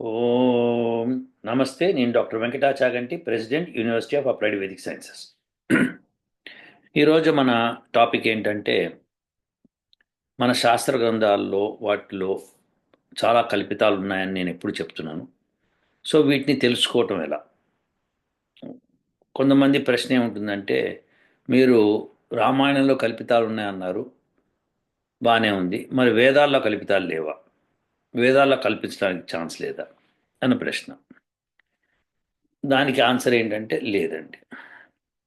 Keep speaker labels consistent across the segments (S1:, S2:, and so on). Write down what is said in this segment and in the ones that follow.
S1: ఓం నమస్తే నేను doctor Venkata Chaganti president university of applied Vedic sciences. ఈరోజు మన టాపిక్ ఏంటంటే మన శాస్త్ర గ్రంథాల్లో వాటిలో చాలా కల్పితాలు ఉన్నాయని నేను ఎప్పుడు చెప్తున్నాను. సో వీటిని తెలుసుకోవటం ఎలా? కొంతమంది ప్రశ్న ఏముంటుందంటే మీరు రామాయణంలో కల్పితాలు ఉన్నాయన్నారు బాగానే ఉంది. మరి వేదాల్లో కల్పితాలు లేవా? వేదాల్లో కల్పించడానికి ఛాన్స్ లేదా అన్న ప్రశ్న. దానికి ఆన్సర్ ఏంటంటే లేదండి.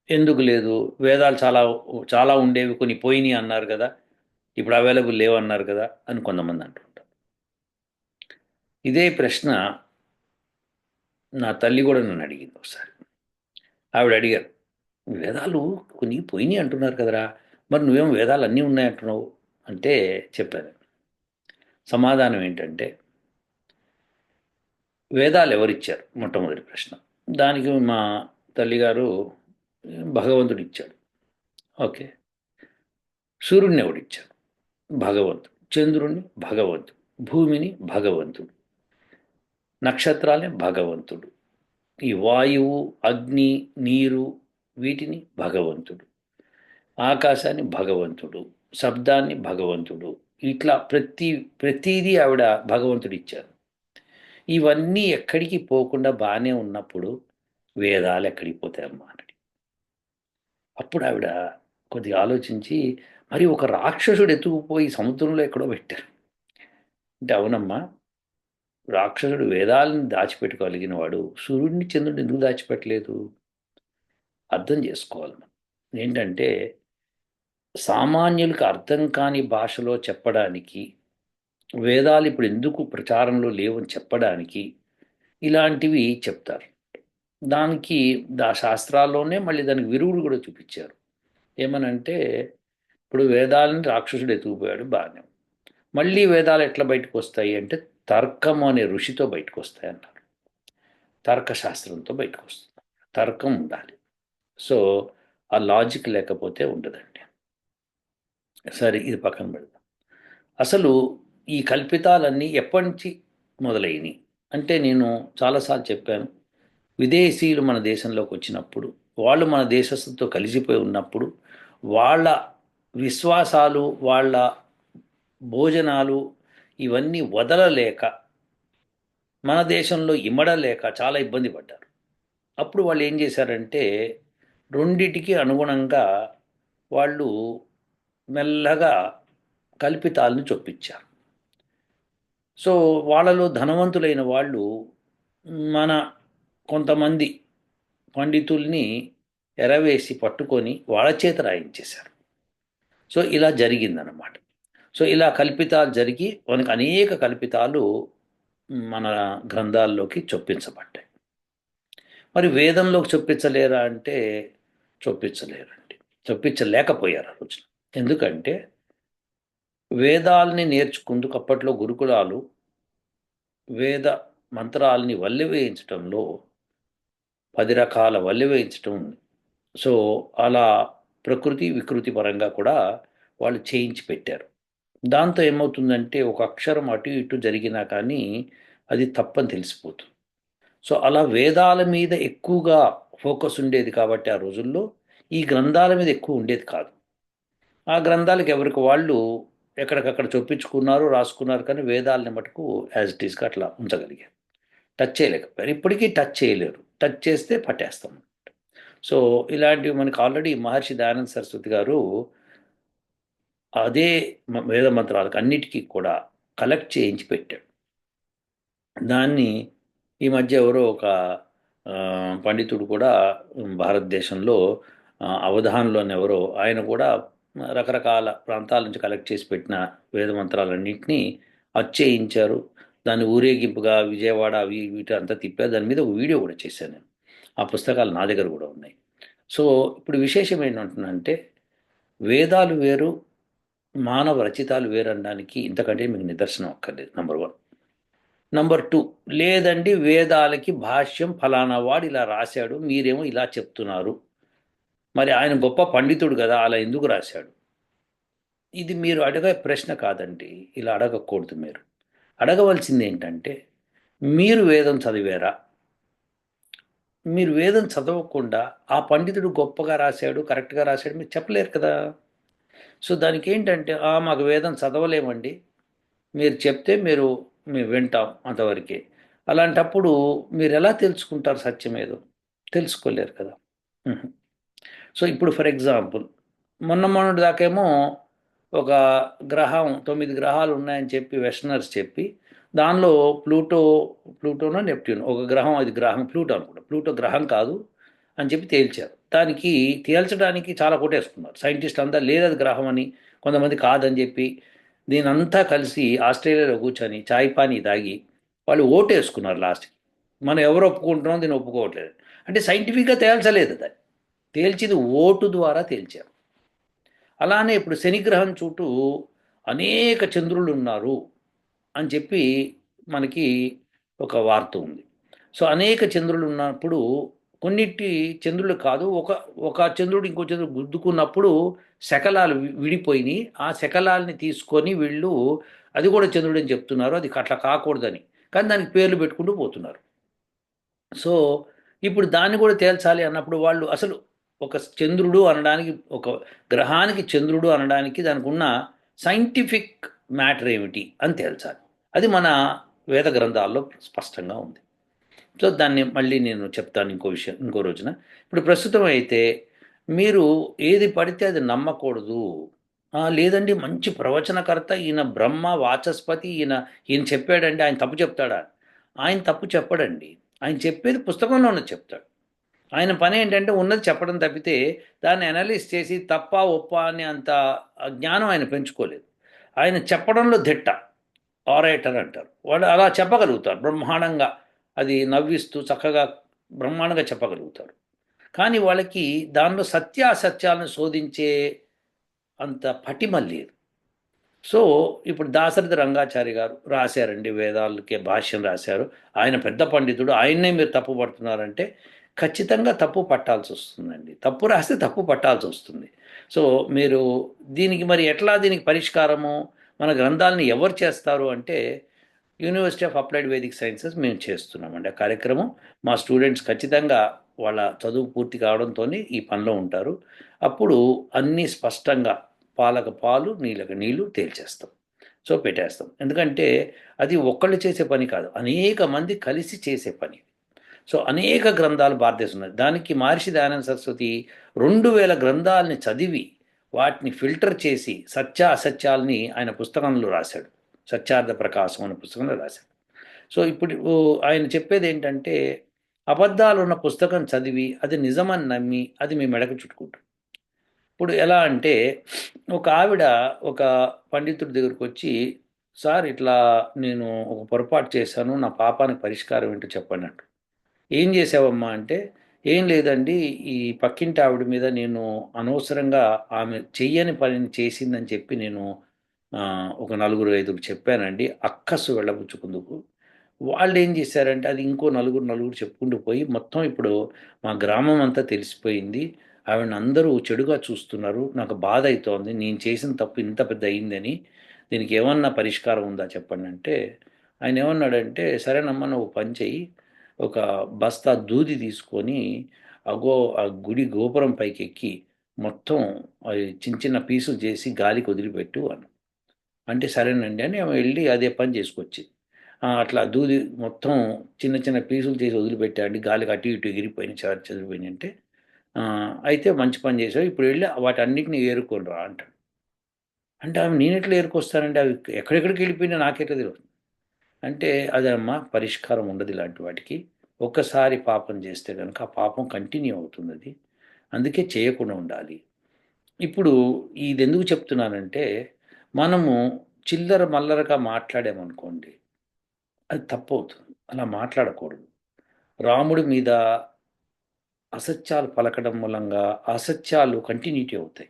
S1: ఎందుకు లేదు? వేదాలు చాలా చాలా ఉండేవి కొన్ని పోయినాయి అన్నారు కదా. ఇప్పుడు అవైలబుల్ లేవన్నారు కదా అని కొంతమంది అంటుంటారు. ఇదే ప్రశ్న నా తల్లి కూడా నన్ను అడిగింది ఒకసారి. ఆవిడ అడిగారు వేదాలు కొన్ని పోయినాయి అంటున్నారు కదరా. మరి నువ్వేం వేదాలు అన్నీ ఉన్నాయంటున్నావు అంటే చెప్పాను సమాధానం ఏంటంటే వేదాలు ఎవరిచ్చారు? మొట్టమొదటి ప్రశ్న. దానికి మా తల్లిగారు భగవంతుడు ఇచ్చాడు. ఓకే. సూర్యుడిని ఎవడిచ్చాడు భగవంతుడు. చంద్రుణ్ణి భగవంతుడు. భూమిని భగవంతుడు. నక్షత్రాలే భగవంతుడు. ఈ వాయువు అగ్ని నీరు వీటిని భగవంతుడు. ఆకాశాన్ని భగవంతుడు. శబ్దాన్ని భగవంతుడు. ఇట్లా ప్రతి ప్రతిదీ ఆవిడ భగవంతుడు ఇచ్చారు ఇవన్నీ ఎక్కడికి పోకుండా బాగానే ఉన్నప్పుడు వేదాలు ఎక్కడికి పోతాయమ్మా అని అప్పుడు ఆవిడ కొద్దిగా ఆలోచించి మరి ఒక రాక్షసుడు ఎత్తుకుపోయి సముద్రంలో ఎక్కడో పెట్టారు. అంటే అవునమ్మా రాక్షసుడు వేదాలను దాచిపెట్టుకోగలిగిన వాడు సూర్యుడిని చంద్రుడిని ఎందుకు దాచిపెట్టలేదు? అర్థం చేసుకోవాలి మనం. ఏంటంటే సామాన్యులకు అర్థం కాని భాషలో చెప్పడానికి వేదాలు ఇప్పుడు ఎందుకు ప్రచారంలో లేవని చెప్పడానికి ఇలాంటివి చెప్తారు. దానికి దా శాస్త్రాల్లోనే మళ్ళీ దానికి విరుగుడు కూడా చూపించారు. ఏమనంటే ఇప్పుడు వేదాలని రాక్షసుడు ఎత్తుకుపోయాడు బాగానే మళ్ళీ వేదాలు ఎట్లా బయటకు వస్తాయి అంటే తర్కం అనే ఋషితో బయటకు వస్తాయి అన్నారు తర్కశాస్త్రంతో బయటకు వస్తుంది తర్కం ఉండాలి. సో ఆ లాజిక్ లేకపోతే ఉండదండి. సరే ఇది పక్కన పెడదాం అసలు ఈ కల్పితాలన్నీ ఎప్పటి నుంచి మొదలైనవి అంటే నేను చాలాసార్లు చెప్పాను విదేశీయులు మన దేశంలోకి వచ్చినప్పుడు వాళ్ళు మన దేశస్థతో కలిసిపోయి ఉన్నప్పుడు వాళ్ళ విశ్వాసాలు వాళ్ళ భోజనాలు ఇవన్నీ వదలలేక మన దేశంలో ఇమ్మడలేక చాలా ఇబ్బంది పడ్డారు. అప్పుడు వాళ్ళు ఏం చేశారంటే రెండిటికి అనుగుణంగా వాళ్ళు మెల్లగా కల్పితాలను చొప్పించారు. సో వాళ్ళలో ధనవంతులైన వాళ్ళు మన కొంతమంది పండితుల్ని ఎరవేసి పట్టుకొని వాళ్ళ చేత రాయించేశారు. సో ఇలా జరిగిందనమాట సో ఇలా కల్పితాలు జరిగి మనకు అనేక కల్పితాలు మన గ్రంథాల్లోకి చొప్పించబడ్డాయి. మరి వేదంలోకి చొప్పించలేరా అంటే చొప్పించలేరండి. చొప్పించలేకపోయారు ఆ రోజున. ఎందుకంటే వేదాల్ని నేర్చుకుందుకు అప్పట్లో గురుకులాలు వేద మంత్రాలని వల్లి వేయించడంలో పది రకాల వల్లివేయించటం ఉంది. సో అలా ప్రకృతి వికృతి పరంగా కూడా వాళ్ళు చేయించి పెట్టారు. దాంతో ఏమవుతుందంటే ఒక అక్షరం అటు ఇటు జరిగినా కానీ అది తప్పని తెలిసిపోతుంది. సో అలా వేదాల మీద ఎక్కువగా ఫోకస్ ఉండేది కాబట్టి ఆ రోజుల్లో ఈ గ్రంథాల మీద ఎక్కువ ఉండేది కాదు. ఆ గ్రంథాలకు ఎవరికి వాళ్ళు ఎక్కడికక్కడ చొప్పించుకున్నారు రాసుకున్నారు కానీ వేదాలని మటుకు యాజ్ ఇట్ ఈస్గా అట్లా ఉంచగలిగారు. టచ్ చేయలేకపోయారు. ఇప్పటికీ టచ్ చేయలేరు. టచ్ చేస్తే పట్టేస్తాం సో ఇలాంటివి మనకి ఆల్రెడీ మహర్షి దయానంద సరస్వతి గారు అదే వేద మంత్రాలకు అన్నిటికీ కూడా కలెక్ట్ చేయించి పెట్టాడు. దాన్ని ఈ మధ్య ఎవరో ఒక పండితుడు కూడా భారతదేశంలో అవధానంలోని ఎవరో ఆయన కూడా రకరకాల ప్రాంతాల నుంచి కలెక్ట్ చేసి పెట్టిన వేద మంత్రాలన్నింటినీ అచ్చేయించారు. దాన్ని ఊరేగింపుగా విజయవాడ అవి వీటి అంతా తిప్పారు దాని మీద ఒక వీడియో కూడా చేశాను నేను. ఆ పుస్తకాలు నా దగ్గర కూడా ఉన్నాయి. సో ఇప్పుడు విశేషం ఏంటంటున్నంటే వేదాలు వేరు మానవ రచితాలు వేరు అనడానికి ఇంతకంటే మీకు నిదర్శనం అక్కర్లేదు నంబర్ వన్ నంబర్ టూ లేదండి వేదాలకి భాష్యం ఫలానా వాడు ఇలా రాశాడు మీరేమో ఇలా చెప్తున్నారు. మరి ఆయన గొప్ప పండితుడు కదా అలా ఎందుకు రాశాడు? ఇది మీరు అడగే ప్రశ్న కాదండి ఇలా అడగకూడదు మీరు. అడగవలసింది ఏంటంటే మీరు వేదం చదివారా? మీరు వేదం చదవకుండా ఆ పండితుడు గొప్పగా రాశాడు కరెక్ట్గా రాశాడు మీరు చెప్పలేరు కదా? సో దానికి ఏంటంటే మాకు వేదం చదవలేమండి. మీరు చెప్తే మీరు మేము వింటాం అంతవరకే. అలాంటప్పుడు మీరు ఎలా తెలుసుకుంటారు సత్యం ఏదో? తెలుసుకోలేరు కదా. సో ఇప్పుడు ఫర్ ఎగ్జాంపుల్ మొన్న మొన్నటి దాకేమో ఒక గ్రహం తొమ్మిది గ్రహాలు ఉన్నాయని చెప్పి వెస్టర్నర్స్ చెప్పి దానిలో ప్లూటో ప్లూటోనో నెప్ట్యూన్ ఒక గ్రహం అది గ్రహం ప్లూటో అనుకుంటా. ప్లూటో గ్రహం కాదు అని చెప్పి తేల్చారు. దానికి తేల్చడానికి చాలా కొట్టేసుకున్నారు. సైంటిస్ట్ అంతా లేదు అది గ్రహం అని కొంతమంది కాదని చెప్పి దీనంతా కలిసి ఆస్ట్రేలియాలో కూర్చొని చాయ్ పానీ తాగి వాళ్ళు ఓటేసుకున్నారు లాస్ట్కి. మనం ఎవరు ఒప్పుకుంటున్నాం దీన్ని ఒప్పుకోవట్లేదు. అంటే సైంటిఫిక్గా తేల్చలేదు అది తేల్చింది ఓటు ద్వారా తేల్చారు అలానే ఇప్పుడు శనిగ్రహం చుట్టూ అనేక చంద్రులు ఉన్నారు అని చెప్పి మనకి ఒక వార్త ఉంది. సో అనేక చంద్రులు ఉన్నప్పుడు కొన్నిటి చంద్రులు కాదు ఒక ఒక చంద్రుడు ఇంకో చంద్రుడు గుద్దుకున్నప్పుడు శకలాలు విడిపోయినాయి ఆ శకలాల్ని తీసుకొని వీళ్ళు అది కూడా చంద్రుడు అని చెప్తున్నారు అది అట్లా కాకూడదని. కానీ దానికి పేర్లు పెట్టుకుంటూ పోతున్నారు. సో ఇప్పుడు దాన్ని కూడా తేల్చాలి అన్నప్పుడు వాళ్ళు అసలు ఒక చంద్రుడు అనడానికి ఒక గ్రహానికి చంద్రుడు అనడానికి దానికి ఉన్న సైంటిఫిక్ మ్యాటర్ ఏమిటి అని తేల్చాలి. అది మన వేద గ్రంథాల్లో స్పష్టంగా ఉంది. సో దాన్ని మళ్ళీ నేను చెప్తాను ఇంకో విషయం ఇంకో రోజున. ఇప్పుడు ప్రస్తుతం అయితే మీరు ఏది పడితే అది నమ్మకూడదు. లేదండి మంచి ప్రవచనకర్త ఈయన బ్రహ్మ వాచస్పతి ఈయన ఈయన చెప్పాడండి ఆయన తప్పు చెప్తాడా? ఆయన తప్పు చెప్పడండి. ఆయన చెప్పేది పుస్తకంలోనే చెప్తాడు. ఆయన పని ఏంటంటే ఉన్నది చెప్పడం తప్పితే దాన్ని అనలైజ్ చేసి తప్ప ఒప్ప అనే అంత జ్ఞానం ఆయన పెంచుకోలేదు. ఆయన చెప్పడంలో దిట్ట ఆరేటర్ అంటారు. వాళ్ళు అలా చెప్పగలుగుతారు. బ్రహ్మాండంగా అది నవ్విస్తూ చక్కగా బ్రహ్మాండంగా చెప్పగలుగుతారు. కానీ వాళ్ళకి దానిలో సత్యాసత్యాలను శోధించే అంత పటిమ లేదు. సో ఇప్పుడు దాశరథి రంగాచారి గారు రాశారండి వేదాలకే భాష్యం రాశారు. ఆయన పెద్ద పండితుడు. ఆయన్నే మీరు తప్పుపడుతున్నారంటే ఖచ్చితంగా తప్పు పట్టాల్సి వస్తుందండి. తప్పు రాస్తే తప్పు పట్టాల్సి వస్తుంది. సో మీరు దీనికి మరి ఎట్లా దీనికి పరిష్కారము? మన గ్రంథాలను ఎవరు చేస్తారు అంటే university of applied Vedic sciences మేము చేస్తున్నామండి ఆ కార్యక్రమం. మా స్టూడెంట్స్ ఖచ్చితంగా వాళ్ళ చదువు పూర్తి కావడంతో ఈ పనిలో ఉంటారు. అప్పుడు అన్నీ స్పష్టంగా పాలక పాలు నీళ్ళకి నీళ్ళు తేల్చేస్తాం. సో పెట్టేస్తాం. ఎందుకంటే అది ఒక్కళ్ళు చేసే పని కాదు. అనేక మంది కలిసి చేసే పని. సో అనేక గ్రంథాలు భారతదేశం ఉన్నాయి. దానికి మహర్షి దయానంద సరస్వతి రెండు వేల గ్రంథాలని చదివి వాటిని ఫిల్టర్ చేసి సత్య అసత్యాలని ఆయన పుస్తకంలో రాశాడు. సత్యార్థ ప్రకాశం అనే పుస్తకంలో రాశాడు. సో ఇప్పుడు ఆయన చెప్పేది ఏంటంటే అబద్ధాలు ఉన్న పుస్తకం చదివి అది నిజమని నమ్మి అది మీ మెడకు చుట్టుకుంటాం ఇప్పుడు ఎలా అంటే ఒక ఆవిడ ఒక పండితుడి దగ్గరికి వచ్చి సార్ ఇట్లా నేను ఒక పొరపాటు చేశాను నా పాపానికి పరిష్కారం ఏంటో చెప్పండి అంటూ ఏం చేసావమ్మా అంటే ఏం లేదండి ఈ పక్కింటి ఆవిడ మీద నేను అనవసరంగా ఆమె చెయ్యని పనిని చేసిందని చెప్పి నేను ఒక నలుగురు ఐదుగురు చెప్పానండి. అక్కస్సు వెళ్ళబుచ్చుకుందుకు. వాళ్ళు ఏం చేశారంటే అది ఇంకో నలుగురు నలుగురు చెప్పుకుంటూ పోయి మొత్తం ఇప్పుడు మా గ్రామం అంతా తెలిసిపోయింది. ఆవిడని అందరూ చెడుగా చూస్తున్నారు. నాకు బాధ అవుతోంది నేను చేసిన తప్పు ఇంత పెద్ద అయిందని. దీనికి ఏమన్నా పరిష్కారం ఉందా చెప్పండి. అంటే ఆయన ఏమన్నాడంటే సరేనమ్మా నువ్వు పని చెయ్యి. ఒక బస్తా దూది తీసుకొని అగో ఆ గుడి గోపురం పైకి ఎక్కి మొత్తం అవి చిన్న చిన్న పీసులు చేసి గాలికి వదిలిపెట్టు అని. అంటే సరేనండి అని ఆమె వెళ్ళి అదే పని చేసుకొచ్చింది. అట్లా దూది మొత్తం చిన్న చిన్న పీసులు చేసి వదిలిపెట్టాడు గాలికి అటు ఇటు ఎగిరిపోయిన చారు చదివిపోయినాయి అంటే. అయితే మంచి పని చేసావు ఇప్పుడు వెళ్ళి వాటన్నిటిని ఏరుకొని రా అంటాడు. అంటే ఆమె నేను ఎట్లా ఏరుకొస్తానంటే అవి ఎక్కడెక్కడికి వెళ్ళిపోయినా నాకెట్లా తెలియదు అంటే అదమ్మా పరిష్కారం ఉండదు ఇలాంటి వాటికి. ఒక్కసారి పాపం చేస్తే కనుక ఆ పాపం కంటిన్యూ అవుతుంది అది అందుకే చేయకుండా ఉండాలి. ఇప్పుడు ఇది ఎందుకు చెప్తున్నానంటే మనము చిల్లర మల్లరగా మాట్లాడామనుకోండి అది తప్పు అవుతుంది అలా మాట్లాడకూడదు. రాముడి మీద అసత్యాలు పలకడం మూలంగా అసత్యాలు కంటిన్యూటీ అవుతాయి.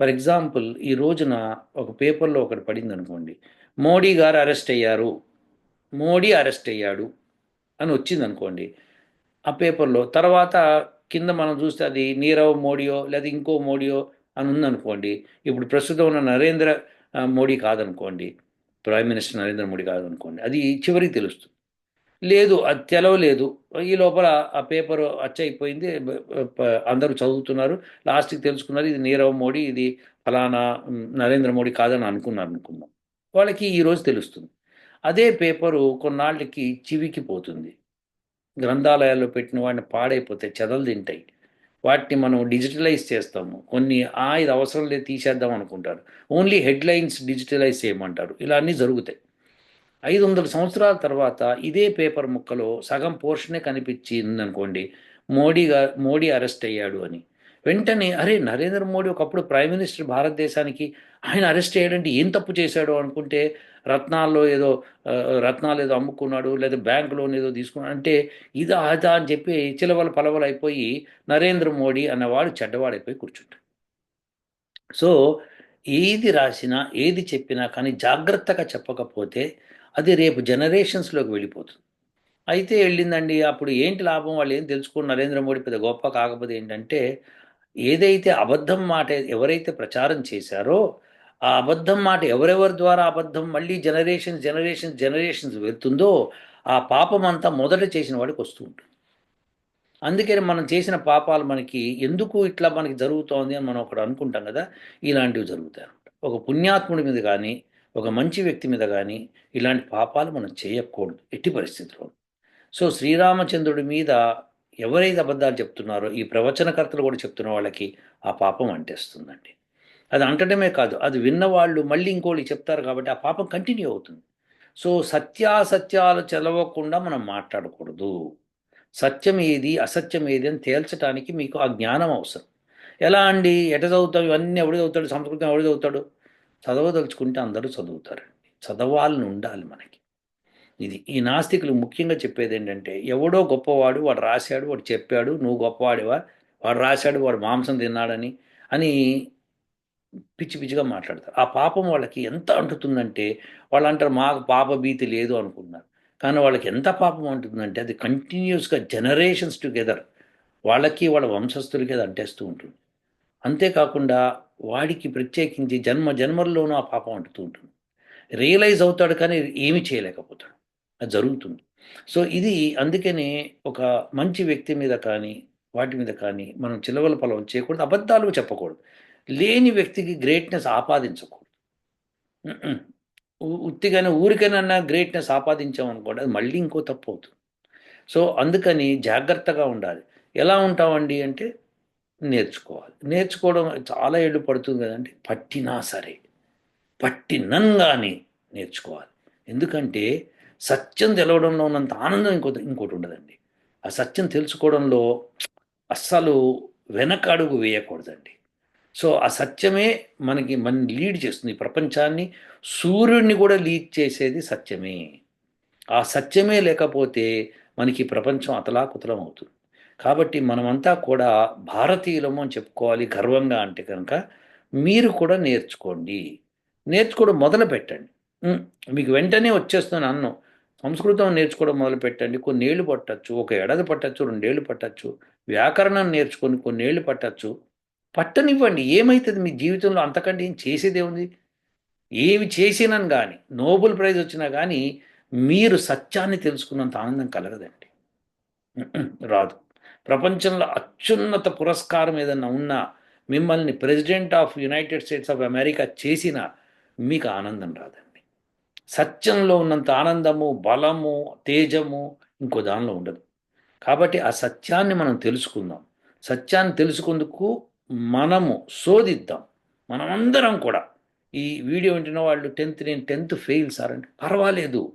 S1: ఫర్ ఎగ్జాంపుల్ ఈ రోజున ఒక పేపర్లో ఒకటి పడింది అనుకోండి మోడీ గారు అరెస్ట్ అయ్యారు. మోడీ అరెస్ట్ అయ్యాడు. అని వచ్చింది అనుకోండి ఆ పేపర్లో తర్వాత కింద మనం చూస్తే అది నీరవ్ మోడీయో లేదా ఇంకో మోడీయో అని ఉందనుకోండి ఇప్పుడు ప్రస్తుతం ఉన్న నరేంద్ర మోడీ కాదనుకోండి ప్రైమ్ మినిస్టర్ నరేంద్ర మోడీ కాదనుకోండి అది చివరికి తెలుస్తుంది. లేదు అది తెలవలేదు ఈ లోపల ఆ పేపర్ అచ్చయిపోయింది అందరూ చదువుతున్నారు లాస్ట్కి తెలుసుకున్నారు ఇది నీరవ్ మోడీ ఇది ఫలానా నరేంద్ర మోడీ కాదని అనుకున్నారు అనుకుందాం వాళ్ళకి ఈరోజు తెలుస్తుంది. అదే పేపరు కొన్నాళ్ళకి చివికి పోతుంది గ్రంథాలయాల్లో పెట్టిన వాటిని పాడైపోతే చెదలు తింటాయి. వాటిని మనం డిజిటలైజ్ చేస్తాము. కొన్ని ఆ ఇది అవసరం లేదు తీసేద్దాం అనుకుంటారు. ఓన్లీ హెడ్లైన్స్ డిజిటలైజ్ చేయమంటారు. ఇలా అన్నీ జరుగుతాయి. ఐదు వందల సంవత్సరాల తర్వాత ఇదే పేపర్ ముక్కలో సగం పోర్షనే కనిపించింది అనుకోండి మోడీగా మోడీ అరెస్ట్ అయ్యాడు అని. వెంటనే అరే నరేంద్ర మోడీ ఒకప్పుడు ప్రైమ్ మినిస్టర్ భారతదేశానికి ఆయన అరెస్ట్ చేయడంటే ఏం తప్పు చేశాడు అనుకుంటే రత్నాల్లో ఏదో రత్నాలు ఏదో అమ్ముకున్నాడు లేదా బ్యాంక్ లోన్ ఏదో తీసుకున్నాడు. అంటే ఇదా అదా అని చెప్పి చిలవల పలవలు అయిపోయి నరేంద్ర మోడీ అన్నవాడు చెడ్డవాడైపోయి కూర్చుంటాడు. సో ఏది రాసినా ఏది చెప్పినా కానీ జాగ్రత్తగా చెప్పకపోతే అది రేపు జనరేషన్స్లోకి వెళ్ళిపోతుంది. అయితే వెళ్ళిందండి అప్పుడు ఏంటి లాభం? వాళ్ళు ఏం తెలుసుకుని నరేంద్ర మోడీ పెద్ద గొప్ప కాకపోతే ఏంటంటే ఏదైతే అబద్ధం మాట ఎవరైతే ప్రచారం చేశారో ఆ అబద్ధం మాట ఎవరెవరి ద్వారా అబద్ధం మళ్ళీ జనరేషన్ జనరేషన్స్ జనరేషన్స్ వెళ్తుందో ఆ పాపం అంతా మొదట చేసిన వాడికి వస్తూ ఉంటుంది. అందుకని మనం చేసిన పాపాలు మనకి ఎందుకు ఇట్లా మనకి జరుగుతోంది అని మనం ఒకటి అనుకుంటాం కదా ఇలాంటివి జరుగుతాయి ఒక పుణ్యాత్ముడి మీద కానీ ఒక మంచి వ్యక్తి మీద కానీ ఇలాంటి పాపాలు మనం చేయకూడదు. ఎట్టి పరిస్థితుల్లో. సో శ్రీరామచంద్రుడి మీద ఎవరైతే అబద్ధాలు చెప్తున్నారో ఈ ప్రవచనకర్తలు కూడా చెప్తున్న వాళ్ళకి ఆ పాపం అంటేస్తుందండి. అది అంటడమే కాదు అది విన్నవాళ్ళు మళ్ళీ ఇంకోళ్ళు చెప్తారు కాబట్టి ఆ పాపం కంటిన్యూ అవుతుంది. సో సత్యాసత్యాలు చదవకుండా మనం మాట్లాడకూడదు. సత్యం ఏది అసత్యం ఏది అని తేల్చడానికి మీకు ఆ జ్ఞానం అవసరం. ఎలా అండి? ఎట చదువుతాం ఇవన్నీ ఎవడు చదువుతాడు? సంస్కృతం ఎవడు చదువుతాడు? చదవదలుచుకుంటే అందరూ చదువుతారండి. చదవాలని ఉండాలి మనకి. ఇది ఈ నాస్తికులు ముఖ్యంగా చెప్పేది ఏంటంటే ఎవడో గొప్పవాడు వాడు రాశాడు వాడు చెప్పాడు నువ్వు గొప్పవాడివా? వాడు రాశాడు వాడు మాంసం తిన్నాడని అని పిచ్చి పిచ్చిగా మాట్లాడతారు. ఆ పాపం వాళ్ళకి ఎంత అంటుతుందంటే వాళ్ళు అంటారు మాకు పాప భీతి లేదు అనుకుంటున్నారు. కానీ వాళ్ళకి ఎంత పాపం అంటుందంటే అది కంటిన్యూస్గా జనరేషన్స్ టుగెదర్ వాళ్ళకి వాళ్ళ వంశస్థులకి అది అంటేస్తూ ఉంటుంది. అంతేకాకుండా వాడికి ప్రత్యేకించి జన్మ జన్మల్లోనూ ఆ పాపం అంటుతూ ఉంటుంది. రియలైజ్ అవుతాడు కానీ ఏమీ చేయలేకపోతాడు. అది జరుగుతుంది. సో ఇది అందుకనే ఒక మంచి వ్యక్తి మీద కానీ వాటి మీద కానీ మనం చిలవల పొలం చేయకూడదు అబద్ధాలు చెప్పకూడదు. లేని వ్యక్తికి గ్రేట్నెస్ ఆపాదించకూడదు. ఉత్తిగానే ఊరికైనా గ్రేట్నెస్ ఆపాదించామనుకోండి అది మళ్ళీ ఇంకో తప్పు అవుతుంది. సో అందుకని జాగ్రత్తగా ఉండాలి. ఎలా ఉంటామండి అంటే నేర్చుకోవాలి. నేర్చుకోవడం చాలా ఏళ్ళు పడుతుంది కదండి. పట్టినా సరే పట్టినంగానే నేర్చుకోవాలి. ఎందుకంటే సత్యం తెలవడంలో ఉన్నంత ఆనందం ఇంకో ఇంకోటి ఉండదండి. ఆ సత్యం తెలుసుకోవడంలో అస్సలు వెనకడుగు వేయకూడదండి. సో ఆ సత్యమే మనకి మన లీడ్ చేస్తుంది ప్రపంచాన్ని. సూర్యుడిని కూడా లీడ్ చేసేది సత్యమే. ఆ సత్యమే లేకపోతే మనకి ప్రపంచం అతలాకుతలం అవుతుంది కాబట్టి మనమంతా కూడా భారతీయులము అని చెప్పుకోవాలి గర్వంగా అంటే కనుక మీరు కూడా నేర్చుకోండి. నేర్చుకోవడం మొదలు పెట్టండి. మీకు వెంటనే వచ్చేస్తుంది అన్నం. సంస్కృతం నేర్చుకోవడం మొదలు పెట్టండి. కొన్నేళ్ళు పట్టచ్చు ఒక ఏడాది పట్టచ్చు రెండేళ్ళు పట్టచ్చు వ్యాకరణం నేర్చుకొని కొన్నేళ్ళు పట్టచ్చు. పట్టనివ్వండి. ఏమవుతుంది మీ జీవితంలో? అంతకంటే ఏం చేసేదే ఉంది ఏమి చేసినాను కానీ నోబెల్ ప్రైజ్ వచ్చినా కానీ మీరు సత్యాన్ని తెలుసుకున్నంత ఆనందం కలగదండి. రాదు. ప్రపంచంలో అత్యున్నత పురస్కారం ఏదన్నా ఉన్నా మిమ్మల్ని president of United States of America చేసినా మీకు ఆనందం రాదండి. సత్యంలో ఉన్నంత ఆనందము బలము తేజము ఇంకో దానిలో ఉండదు. కాబట్టి ఆ సత్యాన్ని మనం తెలుసుకుందాం. సత్యాన్ని తెలుసుకుందుకు మనము శోధిద్దాం. మనమందరం కూడా. ఈ వీడియో వింటున్న వాళ్ళు టెన్త్ నేను టెన్త్ ఫెయిల్ సార్ అంటే పర్వాలేదు.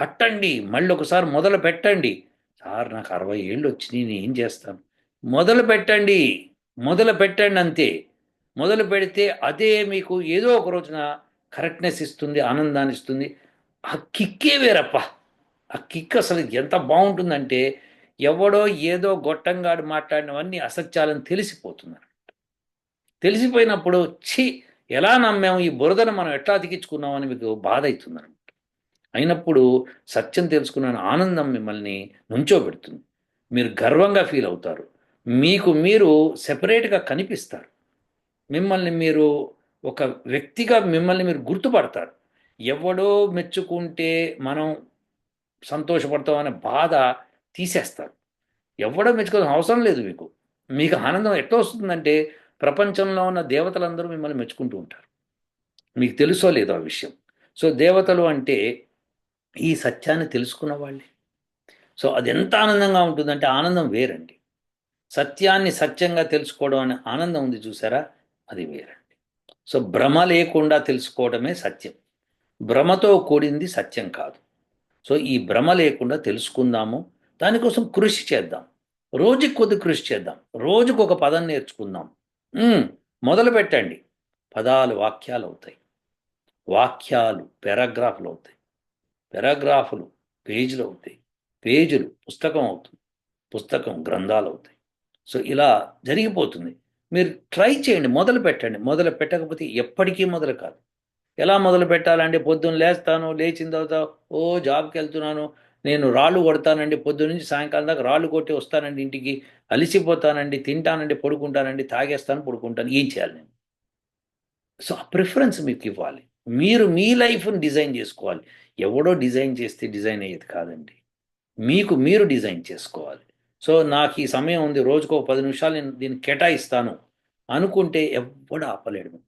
S1: పట్టండి. మళ్ళీ ఒకసారి మొదలు పెట్టండి. సార్ నాకు అరవై ఏళ్ళు వచ్చినాయి నేను ఏం చేస్తాను? మొదలు పెట్టండి. మొదలు పెట్టండి అంతే. మొదలు పెడితే అదే మీకు ఏదో ఒక రోజున కరెక్ట్నెస్ ఇస్తుంది ఆనందాన్ని ఇస్తుంది. ఆ కిక్కే వేరప్ప. ఆ కిక్ అసలు ఎంత బాగుంటుందంటే ఎవడో ఏదో గొట్టంగాడు మాట్లాడినవన్నీ అసత్యాలని తెలిసిపోతుంది తెలిసిపోయినప్పుడు ఛీ! ఎలా నమ్మాము ఈ బురదను మనం ఎట్లా అతికించుకున్నామని మీకు బాధ అవుతుందనమాట అయినప్పుడు సత్యం తెలుసుకున్న ఆనందం మిమ్మల్ని నుంచోబెడుతుంది మీరు గర్వంగా ఫీల్ అవుతారు. మీకు మీరు సెపరేట్గా కనిపిస్తారు. మిమ్మల్ని మీరు ఒక వ్యక్తిగా మిమ్మల్ని మీరు గుర్తుపడతారు. ఎవడో మెచ్చుకుంటే మనం సంతోషపడతాం అనే బాధ తీసేస్తారు. ఎవడో మెచ్చుకోవాల్సిన అవసరం లేదు మీకు. మీకు ఆనందం ఎట్లా వస్తుందంటే ప్రపంచంలో ఉన్న దేవతలందరూ మిమ్మల్ని మెచ్చుకుంటూ ఉంటారు. మీకు తెలుసో లేదో ఆ విషయం. సో దేవతలు అంటే ఈ సత్యాన్ని తెలుసుకున్న వాళ్ళే. సో అది ఎంత ఆనందంగా ఉంటుందంటే ఆనందం వేరండి. సత్యాన్ని సత్యంగా తెలుసుకోవడం అనే ఆనందం ఉంది చూసారా? అది వేరండి. సో భ్రమ లేకుండా తెలుసుకోవడమే సత్యం. భ్రమతో కూడింది సత్యం కాదు. సో ఈ భ్రమ లేకుండా తెలుసుకుందాము. దానికోసం కృషి చేద్దాం. రోజుకి కొద్ది కృషి చేద్దాం. రోజుకు ఒక పదం నేర్చుకుందాం. మొదలు పెట్టండి. పదాలు వాక్యాలు అవుతాయి. వాక్యాలు పారాగ్రాఫ్లు అవుతాయి. పారాగ్రాఫ్లు పేజీలు అవుతాయి. పేజీలు పుస్తకం అవుతుంది. పుస్తకం గ్రంథాలు అవుతాయి. సో ఇలా జరిగిపోతుంది. మీరు ట్రై చేయండి మొదలు పెట్టండి. మొదలు పెట్టకపోతే ఎప్పటికీ మొదలు కాదు. ఎలా మొదలు పెట్టాలంటే పొద్దున్న లేస్తాను లేచిన తర్వాత ఓ జాబ్కి వెళ్తున్నాను నేను రాళ్ళు కొడతానండి పొద్దు నుంచి సాయంకాలం దాకా రాళ్ళు కొట్టి వస్తానండి ఇంటికి అలిసిపోతానండి తింటానండి పడుకుంటానండి తాగేస్తాను పడుకుంటాను ఏం చేయాలి నేను? సో ఆ ప్రిఫరెన్స్ మీకు ఇవ్వాలి. మీరు మీ లైఫ్ని డిజైన్ చేసుకోవాలి. ఎవడో డిజైన్ చేస్తే డిజైన్ అయ్యేది కాదండి. మీకు మీరు డిజైన్ చేసుకోవాలి. సో నాకు ఈ సమయం ఉంది రోజుకో పది నిమిషాలు నేను దీన్ని కేటాయిస్తాను అనుకుంటే ఎవ్వడు ఆపలేడు.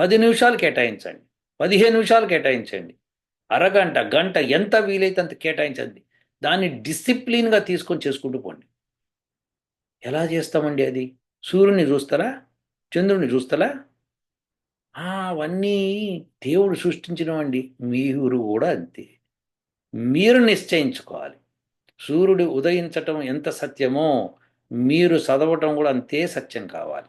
S1: పది నిమిషాలు కేటాయించండి. పదిహేను నిమిషాలు కేటాయించండి. అరగంట గంట ఎంత వీలైతే అంత కేటాయించండి. దాన్ని డిసిప్లిన్గా తీసుకొని చేసుకుంటూ పోండి. ఎలా చేస్తామండి అది? సూర్యుని చూస్తారా? చంద్రుని చూస్తారా? అవన్నీ దేవుడు సృష్టించినవండి. మీరు కూడా అంతే. మీరు నిశ్చయించుకోవాలి. సూర్యుడు ఉదయించటం ఎంత సత్యమో మీరు చదవటం కూడా అంతే సత్యం కావాలి.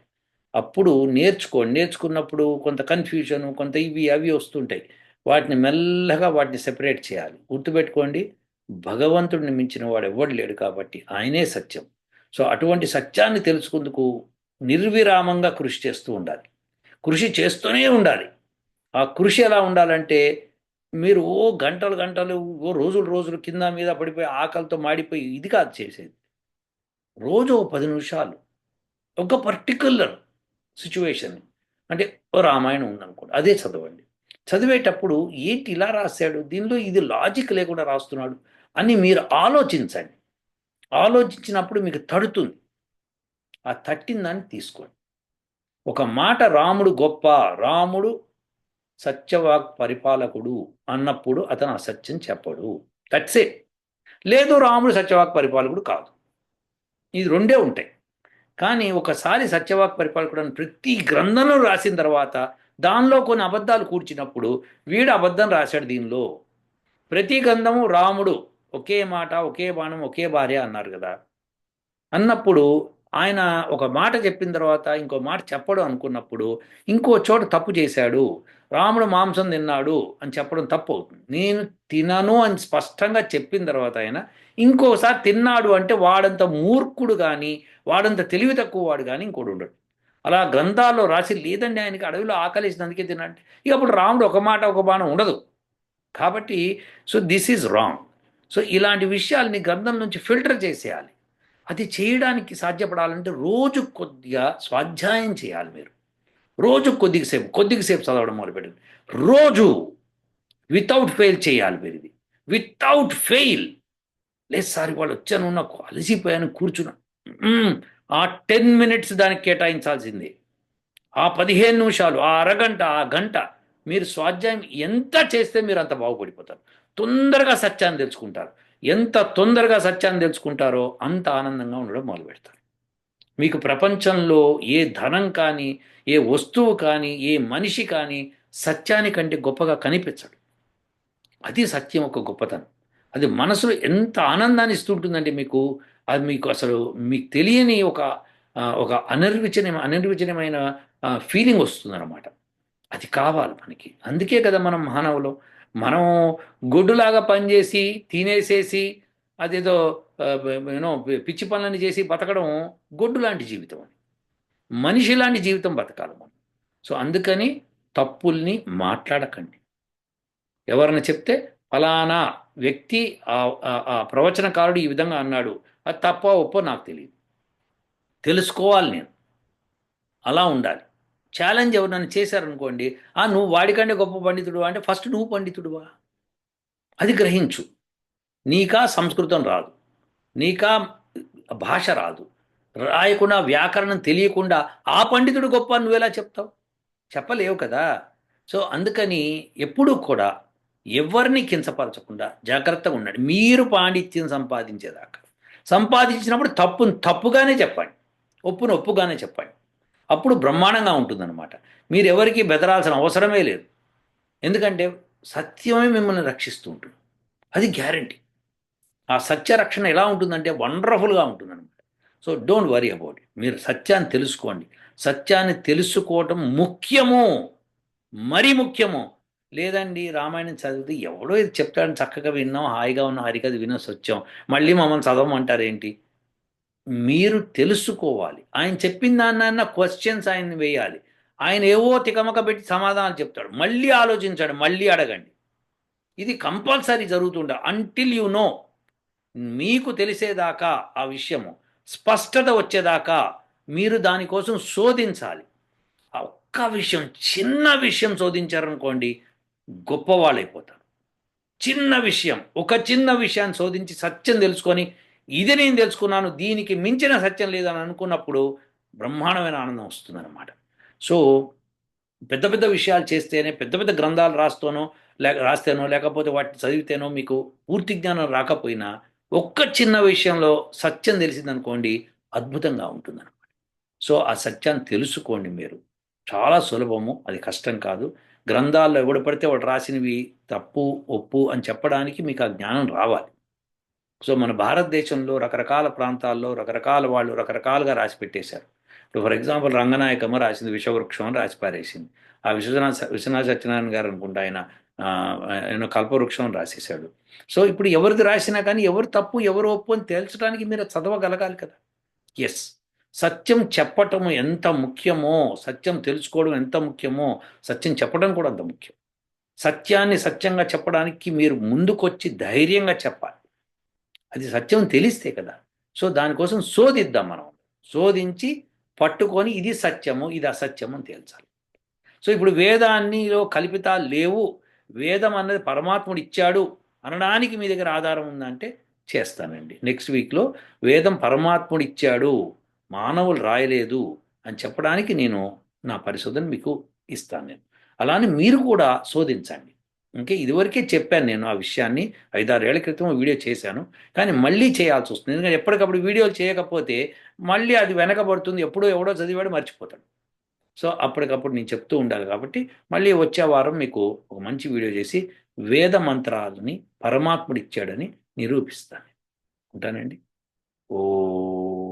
S1: అప్పుడు నేర్చుకోండి. నేర్చుకున్నప్పుడు కొంత కన్ఫ్యూజన్ కొంత ఇవి అవి వస్తుంటాయి. వాటిని మెల్లగా వాటిని సెపరేట్ చేయాలి. గుర్తుపెట్టుకోండి భగవంతుడిని మించిన వాడు ఎవ్వడు లేడు కాబట్టి ఆయనే సత్యం. సో అటువంటి సత్యాన్ని తెలుసుకుందుకు నిర్విరామంగా కృషి చేస్తూ ఉండాలి. కృషి చేస్తూనే ఉండాలి. ఆ కృషి ఎలా ఉండాలంటే మీరు ఓ గంటలు గంటలు ఓ రోజులు రోజులు కింద మీద పడిపోయి ఆకలితో మాడిపోయి ఇది కాదు చేసేది. రోజు ఓ పది నిమిషాలు. ఒక పర్టికులర్ సిచ్యువేషన్. అంటే ఓ రామాయణం ఉందనుకోండి అదే చదవండి. చదివేటప్పుడు ఏంటి ఇలా రాశాడు? దీనిలో ఇది లాజిక్ లేకుండా రాస్తున్నాడు అని మీరు ఆలోచించండి. ఆలోచించినప్పుడు మీకు తడుతుంది. ఆ తట్టిందాన్ని తీసుకోండి. ఒక మాట రాముడు గొప్ప రాముడు సత్యవాక్ పరిపాలకుడు అన్నప్పుడు అతను అసత్యం చెప్పడు. దట్స్ ఇట్ లేదు రాముడు సత్యవాక్ పరిపాలకుడు కాదు. ఇది రెండే ఉంటాయి. కానీ ఒకసారి సత్యవాక్ పరిపాలకుడు అని ప్రతి గ్రంథంలో రాసిన తర్వాత దానిలో కొన్ని అబద్ధాలు కూర్చినప్పుడు వీడు అబద్ధం రాశాడు దీనిలో. ప్రతి గంధము రాముడు ఒకే మాట ఒకే బాణం ఒకే భార్య అన్నారు కదా. అన్నప్పుడు ఆయన ఒక మాట చెప్పిన తర్వాత ఇంకో మాట చెప్పడం అనుకున్నప్పుడు ఇంకో చోట తప్పు చేశాడు. రాముడు మాంసం తిన్నాడు అని చెప్పడం తప్పు అవుతుంది. నేను తినను అని స్పష్టంగా చెప్పిన తర్వాత ఆయన ఇంకోసారి తిన్నాడు అంటే వాడంత మూర్ఖుడు కానీ వాడంత తెలివి తక్కువ వాడు కానీ ఇంకోటి ఉండడు. అలా గ్రంథాల్లో రాసి లేదండి ఆయనకి అడవిలో ఆకలిసినందుకే అందుకే ఇక అప్పుడు రాముడు ఒక మాట ఒక బాణం ఉండదు. కాబట్టి so this is wrong. So ఇలాంటి విషయాల్ని గ్రంథం నుంచి ఫిల్టర్ చేసేయాలి. అది చేయడానికి సాధ్యపడాలంటే రోజు కొద్దిగా స్వాధ్యాయం చేయాలి మీరు. రోజు కొద్దిసేపు కొద్దిసేపు చదవడం మొదలుపెట్టండి. రోజు వితౌట్ ఫెయిల్ చేయాలి మీరు ఇది. వితౌట్ ఫెయిల్ లేదు సార్ వాళ్ళు వచ్చాను నాకు అలసిపోయాను కూర్చున్నా. ఆ టెన్ మినిట్స్ దానికి కేటాయించాల్సిందే. ఆ పదిహేను నిమిషాలు ఆ అరగంట ఆ గంట మీరు స్వాధ్యాయం ఎంత చేస్తే మీరు అంత బాగుపడిపోతారు. తొందరగా సత్యాన్ని తెలుసుకుంటారు. ఎంత తొందరగా సత్యాన్ని తెలుసుకుంటారో అంత ఆనందంగా ఉండడం మొదలు పెడతారు. మీకు ప్రపంచంలో ఏ ధనం కానీ ఏ వస్తువు కానీ ఏ మనిషి కానీ సత్యానికంటే గొప్పగా కనిపించడు. అది సత్యం ఒక గొప్పతనం. అది మనసులో ఎంత ఆనందాన్ని ఇస్తుంటుందంటే మీకు? అది మీకు అసలు మీకు తెలియని ఒక ఒక అనిర్వచన అనిర్వచనమైన ఫీలింగ్ వస్తుందన్నమాట. అది కావాలి మనకి. అందుకే కదా మనం మానవులు. మనం గొడ్డులాగా పనిచేసి తినేసేసి అదేదో యూనో పిచ్చి పనులని చేసి బతకడం గొడ్డు లాంటి జీవితం అని మనిషి లాంటి జీవితం బతకాలి మనం. సో అందుకని తప్పుల్ని మాట్లాడకండి. ఎవరైనా చెప్తే ఫలానా వ్యక్తి ఆ ప్రవచనకారుడు ఈ విధంగా అన్నాడు అది తప్ప ఒప్పో నాకు తెలియదు తెలుసుకోవాలి నేను. అలా ఉండాలి. ఛాలెంజ్ ఎవరినైనా చేశారనుకోండి ఆ నువ్వు వాడికంటే గొప్ప పండితుడు అంటే ఫస్ట్ నువ్వు పండితుడువా? అది గ్రహించు. నీకా సంస్కృతం రాదు. నీకా భాష రాదు. రాయకుండా వ్యాకరణం తెలియకుండా ఆ పండితుడు గొప్ప నువ్వు నువ్వెలా చెప్తావు? చెప్పలేవు కదా. సో అందుకని ఎప్పుడూ కూడా ఎవరిని కించపరచకుండా జాగ్రత్తగా ఉండండి. మీరు పాండిత్యం సంపాదించేదాకా. సంపాదించినప్పుడు తప్పును తప్పుగానే చెప్పండి. ఒప్పును ఒప్పుగానే చెప్పండి. అప్పుడు బ్రహ్మాండంగా ఉంటుందన్నమాట. మీరు ఎవరికి బెదరాల్సిన అవసరమే లేదు. ఎందుకంటే సత్యమే మిమ్మల్ని రక్షిస్తూ ఉంటుంది. అది గ్యారంటీ. ఆ సత్య రక్షణ ఎలా ఉంటుందంటే వండర్ఫుల్గా ఉంటుందన్నమాట. So don't worry about it. మీరు సత్యాన్ని తెలుసుకోండి. సత్యాన్ని తెలుసుకోవటం ముఖ్యము మరీ ముఖ్యము లేదండి రామాయణం చదివితే ఎవడో ఇది చెప్తాడని చక్కగా విన్నాం హాయిగా ఉన్న హరికథ వినేసి వచ్చాం. మళ్ళీ మమ్మల్ని చదవమంటారేంటి? మీరు తెలుసుకోవాలి. ఆయన చెప్పిన దాన్న క్వశ్చన్స్ ఆయన వేయాలి. ఆయన ఏవో తికమక పెట్టి సమాధానాలు చెప్తాడు. మళ్ళీ ఆలోచించాడు మళ్ళీ అడగండి. ఇది కంపల్సరీ జరుగుతుండ అంటిల్ యు నో మీకు తెలిసేదాకా ఆ విషయము స్పష్టత వచ్చేదాకా మీరు దానికోసం శోధించాలి. ఒక్క విషయం చిన్న విషయం శోధించారనుకోండి గొప్పవాళ్ళు అయిపోతారు చిన్న విషయం ఒక చిన్న విషయాన్ని శోధించి సత్యం తెలుసుకొని ఇది నేను తెలుసుకున్నాను దీనికి మించిన సత్యం లేదని అనుకున్నప్పుడు బ్రహ్మాండమైన ఆనందం వస్తుందన్నమాట. సో పెద్ద పెద్ద విషయాలు చేస్తేనే పెద్ద పెద్ద గ్రంథాలు రాస్తేనో లేక రాస్తేనో లేకపోతే వాటిని చదివితేనో మీకు పూర్తి జ్ఞానం రాకపోయినా ఒక్క చిన్న విషయంలో సత్యం తెలిసిందనుకోండి అద్భుతంగా ఉంటుందన్నమాట. సో ఆ సత్యాన్ని తెలుసుకోండి మీరు. చాలా సులభము అది కష్టం కాదు. గ్రంథాల్లో ఎవడు పడితే వాడు రాసినవి తప్పు ఒప్పు అని చెప్పడానికి మీకు ఆ జ్ఞానం రావాలి. సో మన భారతదేశంలో రకరకాల ప్రాంతాల్లో రకరకాల వాళ్ళు రకరకాలుగా రాసి పెట్టేశారు. ఇప్పుడు ఫర్ ఎగ్జాంపుల్ రంగనాయకమ్మ రాసింది విషవృక్షం అని రాసి పారేసింది. ఆ విశ్వనాథ విశ్వనాథ సత్యనారాయణ గారు అనుకుంటా ఆయన ఆయన కల్పవృక్షం అని రాసేశాడు. సో ఇప్పుడు ఎవరిది రాసినా కానీ ఎవరు తప్పు ఎవరు ఒప్పు అని తేల్చడానికి మీరు చదవగలగాలి కదా. ఎస్ సత్యం చెప్పటం ఎంత ముఖ్యమో సత్యం తెలుసుకోవడం ఎంత ముఖ్యమో సత్యం చెప్పడం కూడా అంత ముఖ్యం. సత్యాన్ని సత్యంగా చెప్పడానికి మీరు ముందుకొచ్చి ధైర్యంగా చెప్పాలి. అది సత్యం తెలిస్తే కదా. సో దానికోసం శోధిద్దాం మనం. శోధించి పట్టుకొని ఇది సత్యము ఇది అసత్యము అని తేల్చాలి. సో ఇప్పుడు వేదాన్నిలో కల్పితాలు లేవు. వేదం అన్నది పరమాత్ముడు ఇచ్చాడు. అనడానికి మీ దగ్గర ఆధారం ఉందంటే చేస్తానండి. నెక్స్ట్ వీక్లో వేదం పరమాత్ముడు ఇచ్చాడు. మానవులు రాయలేదు అని చెప్పడానికి నేను నా పరిశోధన మీకు ఇస్తాను నేను. అలానే మీరు కూడా శోధించండి. ఇంకే ఇదివరకే చెప్పాను నేను ఆ విషయాన్ని. ఐదారేళ్ళ క్రితం వీడియో చేశాను. కానీ మళ్ళీ చేయాల్సి వస్తుంది. ఎందుకంటే ఎప్పటికప్పుడు వీడియోలు చేయకపోతే మళ్ళీ అది వెనకబడుతుంది. ఎప్పుడో ఎవడో చదివాడు మర్చిపోతాడు. సో అప్పటికప్పుడు నేను చెప్తూ ఉండాలి కాబట్టి మళ్ళీ వచ్చే వారం మీకు ఒక మంచి వీడియో చేసి వేద మంత్రాలని పరమాత్ముడు ఇచ్చాడని నిరూపిస్తాను. ఉంటానండి? ఓ